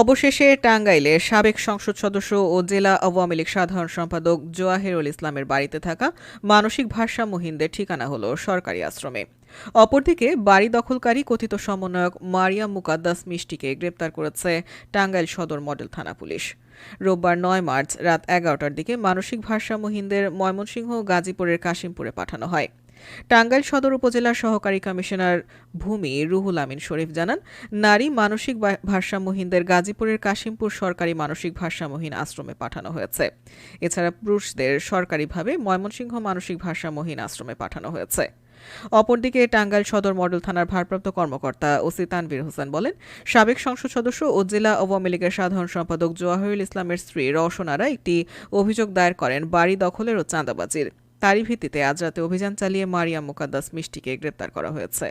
অবশেষে টাঙ্গাইলে সাবেক সংসদ সদস্য ও জেলা আওয়ামী লীগ সাধারণ সম্পাদক জোয়াহিরুল ইসলামের বাড়িতে থাকা মানসিক ভারসাম্যহীনদের ঠিকানা হলো সরকারি আশ্রমে। অপরদিকে বাড়ি দখলকারী কথিত সমন্বয়ক মারিয়াম মুকাদ্দাস মিষ্টিকে গ্রেপ্তার করেছে টাঙ্গাইল সদর মডেল থানা পুলিশ। রোববার নয় মার্চ রাত এগারোটার দিকে মানসিক ভারসাম্যহীনদের ময়মনসিংহ, গাজীপুরের কাশিমপুরে পাঠানো হয়। টাঙ্গাইল সদর উপজেলার সহকারী কমিশনার ভূমি রুহুল আমিন শরীফ জানান, নারী মানসিক ভারসাম্যহীনদের গাজীপুরের কাশিমপুর সরকারি মানসিক ভারসাম্যহীন আশ্রমে পাঠানো হয়েছে। এছাড়া পুরুষদের সরকারিভাবে ময়মনসিংহ মানসিক ভারসাম্যহীন আশ্রমে পাঠানো হয়েছে। অপরদিকে টাঙ্গাইল সদর মডেল থানার ভারপ্রাপ্ত কর্মকর্তা ওসি তানভীর হোসেন বলেন, সাবেক সংসদ সদস্য ও জেলা আওয়ামী লীগের সাধারণ সম্পাদক জোয়াহরুল ইসলামের স্ত্রী রওশনারা একটি অভিযোগ দায়ের করেন বাড়ি দখলের ও চাঁদাবাজির। তারই ভিত্তিতে আজ রাতে অভিযান চালিয়ে মারিয়া মুকাদ্দাস মিষ্টিকে গ্রেপ্তার করা হয়েছে।